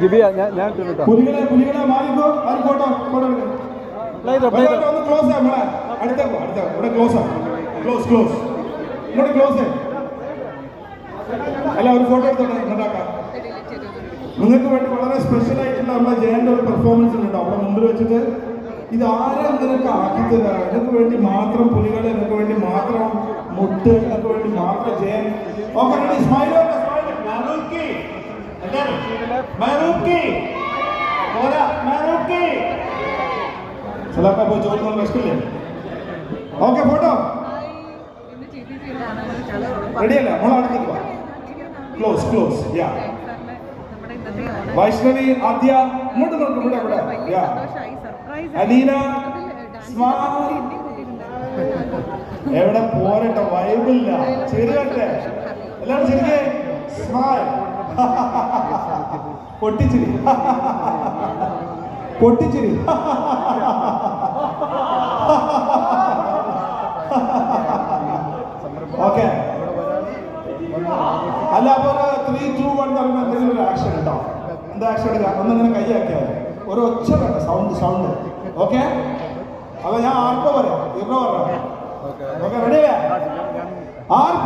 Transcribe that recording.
ജിബിയ ഞാൻ ഞാൻ അല്ല ഒരു ഫോട്ടോ എടുത്തോട്ടെ ഉണ്ടാക്കാം. നിങ്ങൾക്ക് വേണ്ടി വളരെ സ്പെഷ്യൽ ആയിട്ടുള്ള നമ്മുടെ ജയന്റെ ഒരു പെർഫോമൻസ് ഉണ്ട് അവിടെ മുമ്പിൽ വെച്ചിട്ട് ഇത് ആരും നിനക്ക് ആക്കിത്തരാ നിനക്ക് വേണ്ടി മാത്രം പുലികളെ നിനക്ക് വേണ്ടി മാത്രം മുട്ട് നിനക്ക് വേണ്ടി മാത്രം ജയൻ. ഓക്കെ മറൂക്കി മറൂക്കി പോരാ മറൂക്കി സലാക്ക പോയി ചോദിക്കുന്ന വിശക്കില്ലേ ഓക്കെ ഫോട്ടോ റെഡിയല്ല നമ്മൾ അടുത്തേക്ക് ക്ലോസ് ക്ലോസ് യാ വൈഷ്ണവി ആദ്യ ഇങ്ങോട്ട് നോക്കും ഇവിടെ ഇവിടെ യാ എവിടെ പോരട്ടെ? വൈബില്ല ചിരിക്കട്ടെ എല്ലാവരും ചിരിക്കേ. സ്മൈൽ പൊട്ടിച്ചിരി. പൊട്ടിച്ചിരി. ഓക്കെ. അല്ല അപ്പോൾ ത്രീ ടു വൺ പറയുമ്പോൾ എന്തെങ്കിലും ഒരു ആക്ഷൻ ഉണ്ടോ? എന്താ ആക്ഷൻ എടുക്കാം ഒന്നിങ്ങനെ കൈയാക്കിയാൽ ഒരു ഒച്ച വേണ്ട സൗണ്ട് സൗണ്ട് ഓക്കെ? അപ്പൊ ഞാൻ ആർക്കോ പറയാം. ഇറോ പറയാം ഓക്കെ. റെഡി ആർപ്പ്